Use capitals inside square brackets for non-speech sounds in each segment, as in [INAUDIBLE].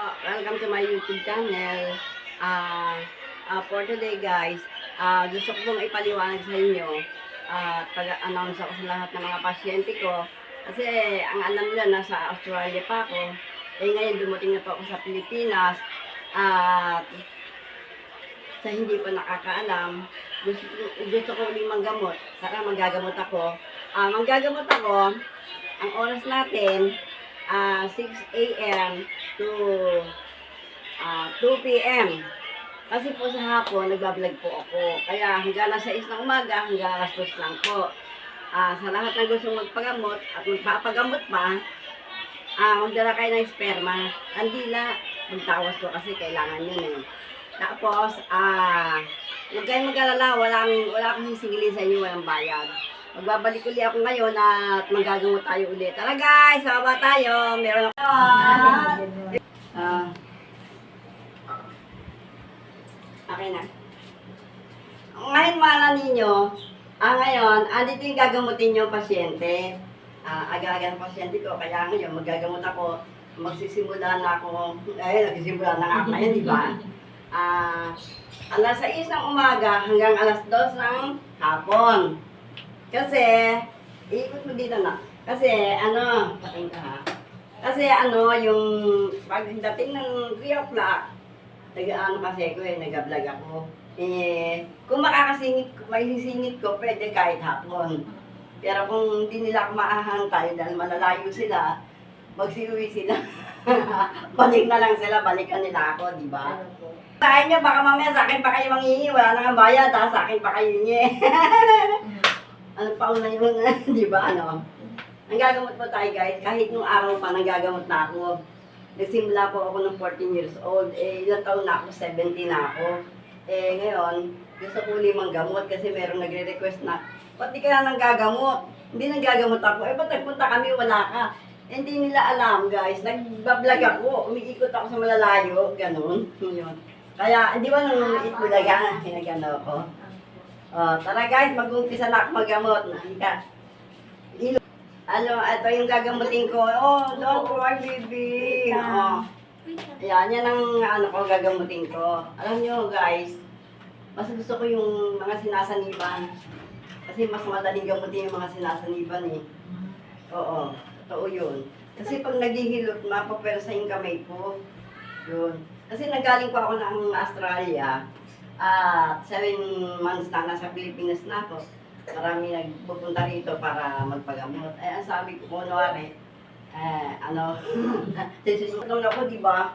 Uh, welcome to my YouTube channel. Ah, ah, for today guys, ah, gusto ko pong ipaliwanag sa inyo at pag-announce ako sa lahat ng mga pasyente ko. Kasi ang alam nila, nasa Australia pa ako. Eh ngayon dumating na po ako sa Pilipinas. At sa hindi pa nakakaalam, gusto, gusto ko uling manggamot. Saka manggagamot ako. Ah, manggagamot ako, ang oras natin, ah 6 a.m. to ah 2 p.m. Kasi po sa hapon, nagbablog po ako. Kaya hanggang alas 6 ng umaga, hanggang alas 2 lang po. Ah, sa lahat ng gustong magpagamot at magpapagamot pa, ah, magdala kayo ng sperma. Andila, magtawas ko kasi kailangan yun eh. Tapos, ah, huwag kayong mag-alala, walang, wala akong sisingilin sa inyo, walang bayad. Magbabalik ulit ako ngayon at magagamot tayo ulit. Tara guys, baba tayo. Meron ako. Ah. okay na. Ngayon mana ninyo, ah ngayon, andito yung gagamutin yung pasyente. Ah, aga-aga ng pasyente ko, kaya ngayon magagamot ako. Magsisimula na ako, eh, nagsisimula na nga ako ngayon, di ba? Ah, alas 6 ng umaga hanggang alas 2 ng hapon. Kasi, ikot mo dito na. Kasi, ano, pating ka ha. Kasi, ano, yung pagdating ng 3 o'clock, nag-ano kasi ko eh, nag-vlog ako. Eh, kung makakasingit, may sisingit ko, pwede kahit hapon. Pero kung hindi nila ako maahantay dahil malalayo sila, magsiuwi sila. [LAUGHS] balik na lang sila, balikan nila ako, di ba? Sa inyo, baka mamaya sa akin pa kayo na nga bayad, ha? sa akin pa kayo hingi. [LAUGHS] ano pa una yun, [LAUGHS] di ba, ano? Nanggagamot po tayo, guys. Kahit nung araw pa, nanggagamot na ako. Nagsimula po ako ng 14 years old. Eh, ilang taon na ako, 70 na ako. Eh, ngayon, gusto ko limang gamot kasi meron nagre-request na, ba't di ka na nanggagamot? Hindi nanggagamot ako. Eh, ba't nagpunta kami, wala ka? Eh, Hindi nila alam, guys. Nagbablog ako. Umiikot ako sa malalayo. Ganun. [LAUGHS] Yun. Kaya, hindi ba nung itbulaga, hinagano [LAUGHS] ako? Oh, tara guys, mag-umpisa na ako. Ilo. Ano, ito yung gagamutin ko. Oh, don't cry, baby. Oh. Ayan, yan ang ano ko, gagamutin ko. Alam nyo, guys, mas gusto ko yung mga sinasaniban. Kasi mas madaling gamutin yung mga sinasaniban eh. Oo, totoo yun. Kasi pag naghihilot, mapapwersa yung kamay ko. Yun. Kasi nagaling pa ako ng Australia. At seven months na nasa Pilipinas na ako. Marami nagpupunta rito para magpagamot. Eh, ang sabi ko, kunwari, eh, ano, [LAUGHS] sinusunod ako, di ba?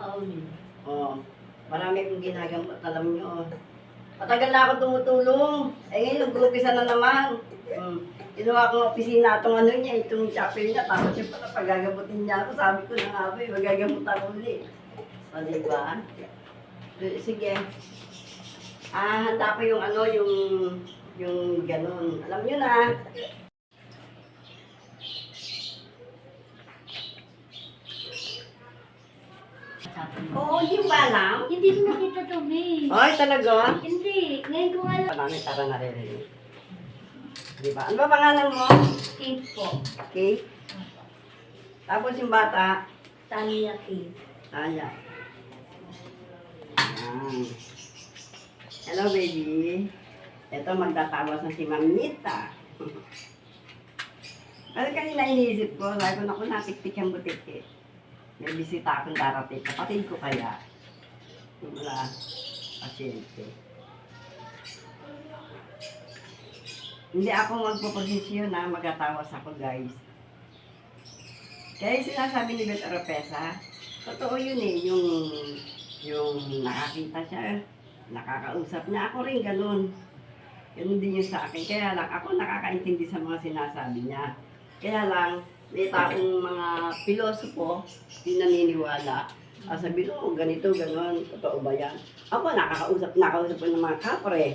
Oo. Marami akong ginagamot, alam nyo. Matagal na ako tumutulong. Eh ngayon, nag-umpisa na naman. Hmm. Ginawa ko ng opisina itong ano niya, itong chapel niya. Tapos yung pala pagagamutin niya ako, sabi ko na nga ba, eh, magagamot ako ulit. O, di ba? Eh, Sige. Ah, handa pa yung ano, yung, yung ganun. Alam nyo na. Oo, hindi ba alam? Hindi ko nakita to, May. Ay, talaga? Hindi. Ngayon ko lang. Marami tara naririnig. Di ba? Ano ba pangalan mo? Kate po. Okay. Tapos yung bata, Tanya Kate. Aya. Ayan. Hello, baby. Ito, magtatawas na si Mamita. Kasi [LAUGHS] kanina iniisip ko, sabi ko, naku, natiktik yung butik eh. May bisita akong darating. Kapatid ko kaya. Wala. Pasyente. Hindi ako magpo-posisyon na magtatawas ako, guys. Kaya sinasabi ni Beth Oropesa, totoo yun eh, yung, yung nakakita siya, nakakausap niya, ako rin ganun. Ganun din yun sa akin. Kaya lang, ako nakakaintindi sa mga sinasabi niya. Kaya lang, may taong mga pilosopo, di naniniwala. Ah, sabi ko, oh, ganito, ganun, totoo ba yan? Ako, nakakausap, nakakausap ko ng mga kapre,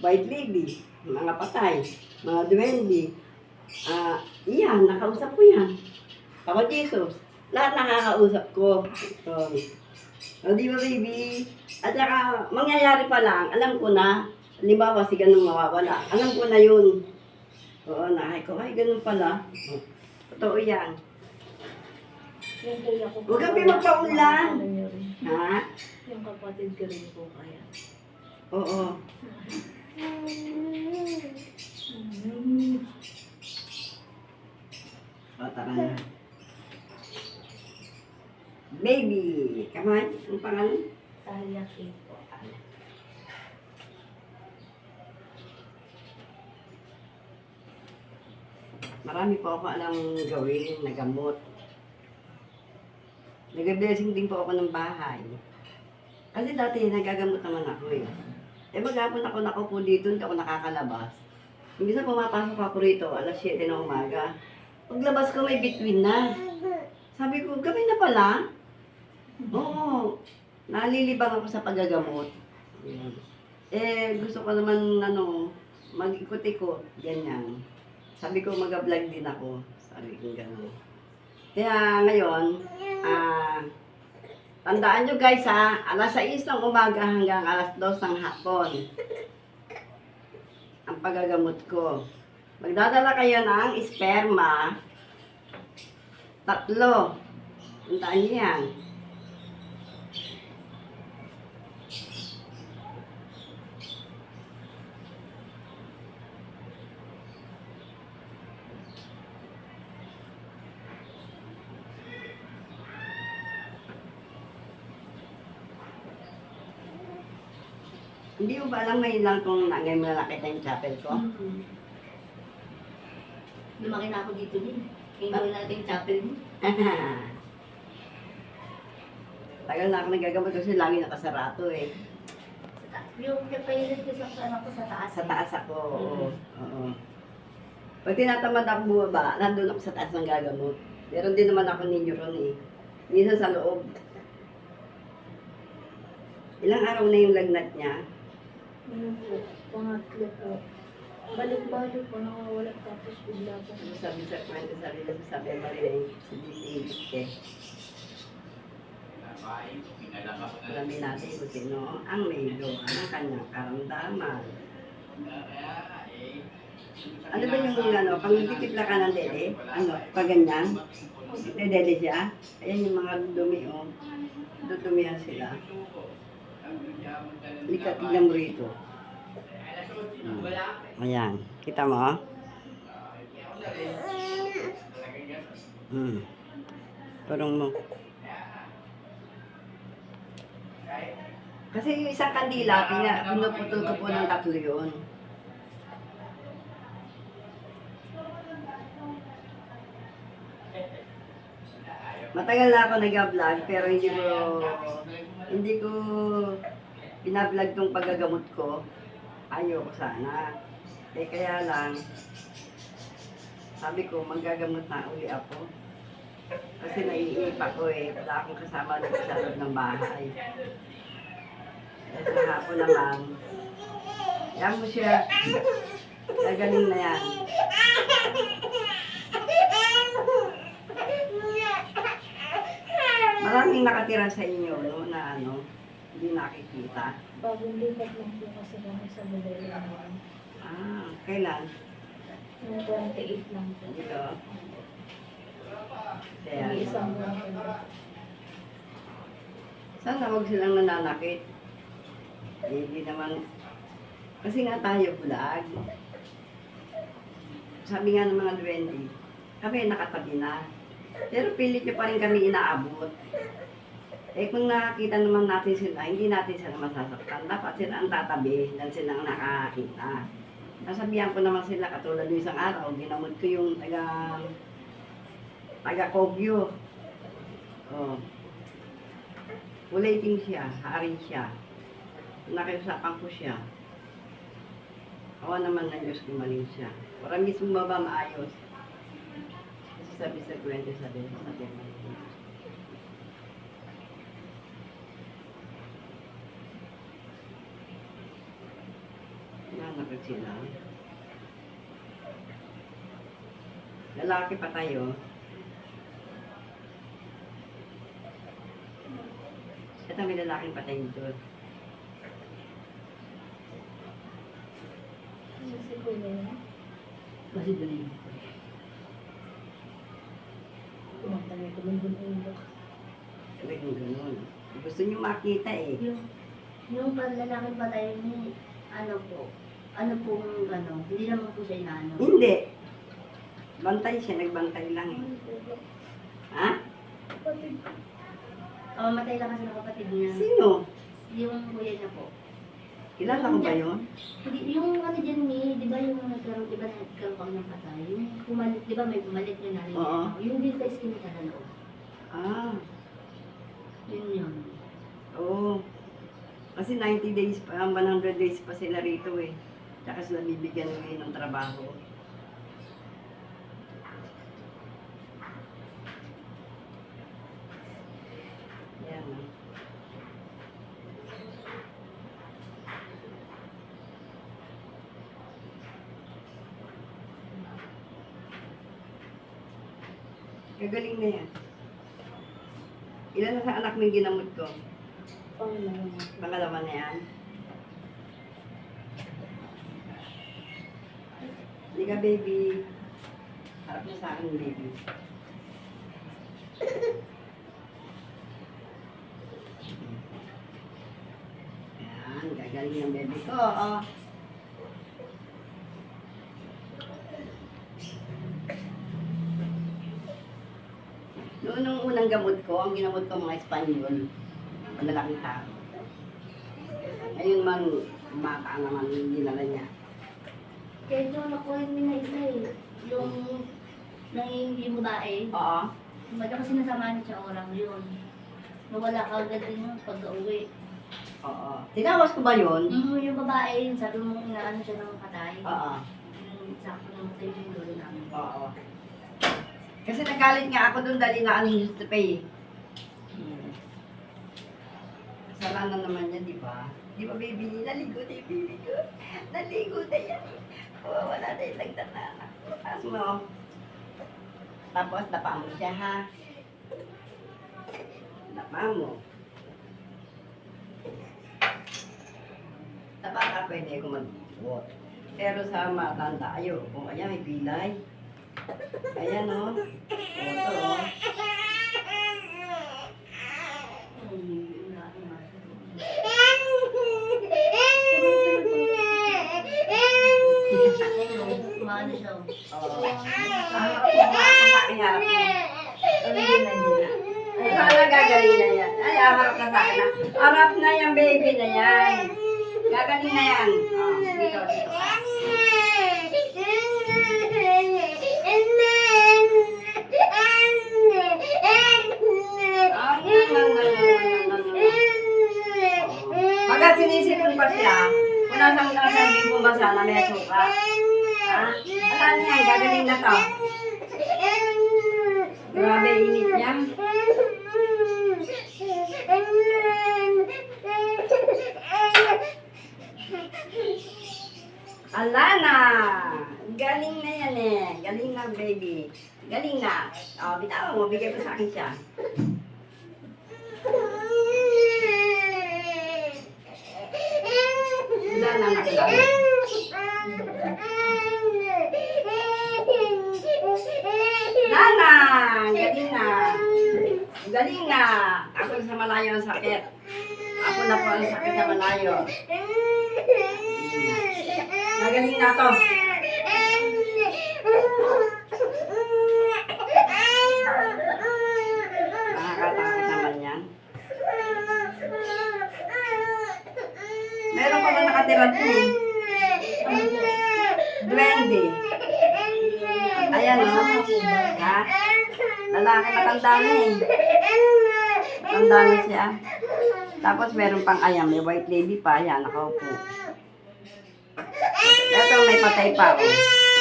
white lady, mga patay, mga duwende. Ah, iyan, nakausap ko yan. Ako, Jesus. Lahat nakakausap ko. So, o, di ba, baby? At saka, mangyayari pa lang, alam ko na, halimbawa, si ganun mawawala. Alam ko na yun. Oo, nahay ko, ay, ganun pala. O, Totoo yan. Yung kuya ko. Huwag kang magpaulan. Ha? Yung kapatid ko rin po kaya. Oo. O, tara na. Baby! Come on. Ang pangalan? Talia po. Marami po ako alam gawin na gamot. Nag-blessing din po ako ng bahay. Kasi dati nagagamot naman ako eh. Eh maghapon ako nakaupo dito, hindi ako nakakalabas. Minsan pumapasok ako rito, alas 7 ng umaga. Paglabas ko may between na. Sabi ko, gabi na pala? Oo. Nalilibang ako sa paggagamot. Eh, gusto ko naman, ano, mag-ikot-ikot. Ganyan. Sabi ko, mag-vlog din ako. Sabi ko, gano'n. Kaya ngayon, ah, tandaan nyo guys ha, alas 6 ng umaga hanggang alas 2 ng hapon. Ang pagagamot ko. Magdadala kayo ng sperma. Tatlo. Tandaan nyo yan. Alam ngayon lang kung ngayon mo na nakita yung chapel ko? Mm-hmm. Lumaki na ako dito din. Kaya gawin natin yung chapel mo. [LAUGHS] Tagal na ako nagagamot kasi lagi nakasarato eh. Sa taas. Yung napahilan ko sa anak ko sa taas. Sa taas ako, oo. oo. Pag tinatamad ako bumaba, nandun ako sa taas ng gagamot. Meron din naman ako ninyo ron eh. Minsan sa loob. Ilang araw na yung lagnat niya? Ano po? Pangatlo po. Balik-balik po, nakawala tapos bigla po. Sabi sa kwento, sabi na sabi marinig, si David eh. Alamin natin kung sino ang may gawa ng kanyang karamdaman. Ano ba yung ano, pag nagtitipla ka ng dede, ano, pag ganyan, dede siya, ayan yung mga dumi, oh. Dudumihan sila. Likat tignan mo rito. Hmm. Ayan, kita mo? Hmm. Parang mo. Kasi yung isang kandila, pina, ko po ng tatlo yun. Matagal na ako nag-vlog pero hindi ko hindi ko pinablog tong paggagamot ko. Ayoko sana. Eh kaya lang sabi ko magagamot na uli ako. Kasi naiinip ako eh. Wala akong kasama dito sa loob ng bahay. Eh sa hapon naman, yan mo siya. Gagaling na yan. Maraming nakatira sa inyo, no, na ano, hindi nakikita. Bagong lipat lang po kasi kami sa Bulay. Ah, kailan? Yung 28 lang po. Dito. Kaya, May isang buwan po sana huwag silang nananakit. Eh, Hindi naman, kasi nga tayo vlog. Sabi nga ng mga duwende, kami nakatabi na. Pero pilit nyo pa rin kami inaabot. Eh kung nakakita naman natin sila, hindi natin sila masasaktan. Dapat sila ang tatabi dahil sila ang nakakita. Nasabihan ko naman sila katulad ng isang araw, ginamot ko yung taga taga Kogyo. Oh. Kulay ting siya, hari siya. Nakiusapan ko siya. Awa naman ng Diyos gumaling siya. Para mismo baba maayos. Kasi sabi sa kwento, sabi sa sabi Nanakit sila. Lalaki pa tayo. Ito may lalaking patay dito. Ano si Kuya yun? Kasi ko bunulok. Sabi kong ganun. Niyo makita eh. Yung, yung panlalaki patay ni, ano po, ano pong, ano, hindi naman po siya inaano. Hindi. Bantay siya, nagbantay lang eh. Ha? Kapatid. Kamamatay lang kasi ng kapatid niya. Sino? Yung kuya niya po. Kilala ko ba yun? Hindi, yung ano dyan ni, di ba yung nagkaroon, di ba nagkaroon kami ng patay? Yung pumalit, di ba may pumalit na narin? Oo. Yung dito is kinikala loob. Ah, Yun yun. Kasi 90 days pa, 100 days pa sila rito eh. Tsaka sila bibigyan ngayon ng trabaho. Yan. Gagaling na yan. Ilan na sa anak mo yung ginamot ko? Pangalawa. Na yan. Halika, baby. Harap na sa akin, baby. Yan, gagaling ang baby ko. Oh. Noon unang gamot ko, ang ginamot ko mga Espanyol, malalaking tao. Ngayon man, bata naman yung dinala niya. Kaya yung nakuha niya na isa eh. Yung nangingin babae. Oo. Ba't ako sinasamahan siya orang yun? Nawala ka agad din yung pagka-uwi. Oo. Tinawas ko ba yun? Mm, yung babae, yun, sabi mo inaano siya ng patay. Oo. Yung sakto ng tayo yung lolo namin. Oo. Kasi nagalit nga ako doon dahil na ano to pay. Kasalanan naman niya, di ba? Di ba, baby? Naligo na yung baby ko. Naligo na yan. Oh, wala na yung lagdan na anak ko. Taas mo. Tapos, dapa mo siya, ha? Dapa mo. Dapa ka, pwede ko mag-iwot. Pero sa matanda, ayo, kung kaya may pilay. Ayan, oh. O, ito, oh. Ay, wala ka na. Ayun, maano siya. oh. Oo. Harap mo, harap mo, harap mo. Hindi na, hindi na. Ay, Sana gagaling na yan. Ay, ah, harap na sa akin. ah. Harap na yung baby na yan. Gagaling na yan. Oh, dito, dito ka. Ah, yan, yan, yan, yan, yan, yan. Pagka sinisipon pa siya, kung nasa mo nasa hindi mo basa na may suka. Ha? Alam niya, gagaling na to. Grabe, init niya. Ala na! Galing na yan eh. Galing na, baby. Galing na. O, bitawan mo. Bigay mo sa akin siya. Wala na nakilala. Galing na. Galing na. Ako sa malayo ang sakit. Ako na po ang sakit sa malayo. Nagaling na to. Nakakatakot naman yan. Meron pa ba nakatira eh? Duwende. Ayan o. Ha? Lalaki matanda na eh. Matanda na siya. Tapos meron pang ayan, may white lady pa. Ayan, nakaupo. May patay pa. Oh.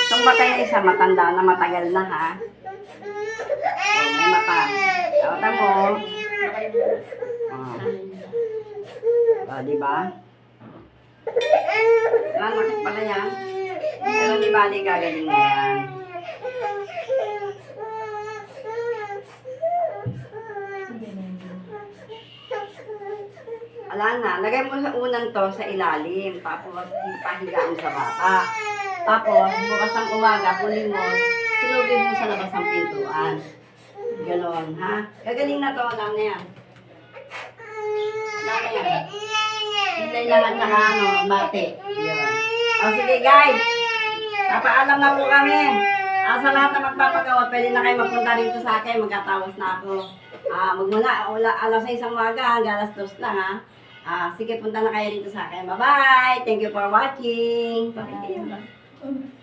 Itong patay na isa, matanda na, matagal na ha. Oh, may mata. Tawata mo. Oh. Oh, di ba? Lalakit pala yan. Pero di ba, di gagaling na yan. Ala na, lagay mo sa unang to sa ilalim, tapos ipahigaan sa bata. Tapos, bukas ng umaga, kunin mo, sunugin mo sa labas ng pintuan. Ganon, ha? Gagaling na to, alam na yan. Laki yan. Hindi lang at saka ano, bate. Yun. O sige guys, papaalam na po kami. Ah, sa lahat na magpapagawa, pwede na kayo magpunta rito sa akin, magkatawas na ako. Ah, magmula, ula, alas sa isang umaga hanggang alas dos lang ha. Ah, sige, punta na kayo rito sa akin. Bye-bye! Thank you for watching! Ba? Mm.